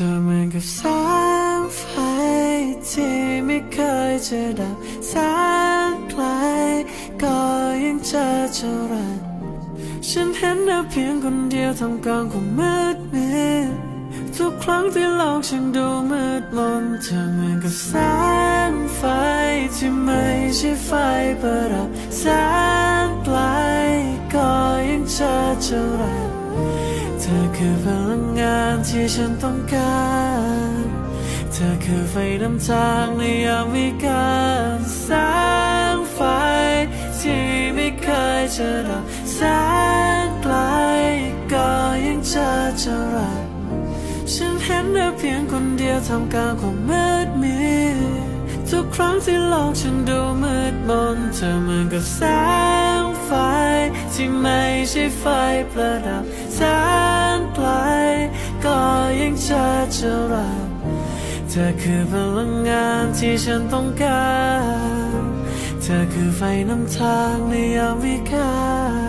ธอเหมือนกับแสงไฟที่ไม่เคยจะดับแสงไกลก็ยังเจอเท่าไรฉันเห็นเธอเพียงคนเดียวทำกลางความมืดมิดทุกครั้งที่โลกฉันดูมืดมนเธอเหมือนกับแสงไฟที่ไม่ใช่ไฟประดับแสงไกลก็ยังเจอเท่าไรเธอคือพลังงานที่ฉันต้องการ เธอคือไฟนำทางในยามวิกาลแสงไฟที่ไม่เคยจะดับแสงไกลก็ยังเจอเท่าไรฉันเห็นเธอเพียงคนเดียวทำกลางความมืดมิดทุกครั้งที่โลกฉันดูมืดมนเธอเหมือนกับแสง ที่ไม่ใช่ไฟประดับแสนไกลก็ยังเจอจะรักเธอคือพลังงานที่ฉันต้องการ เธอคือไฟนำทางในยามวิกาล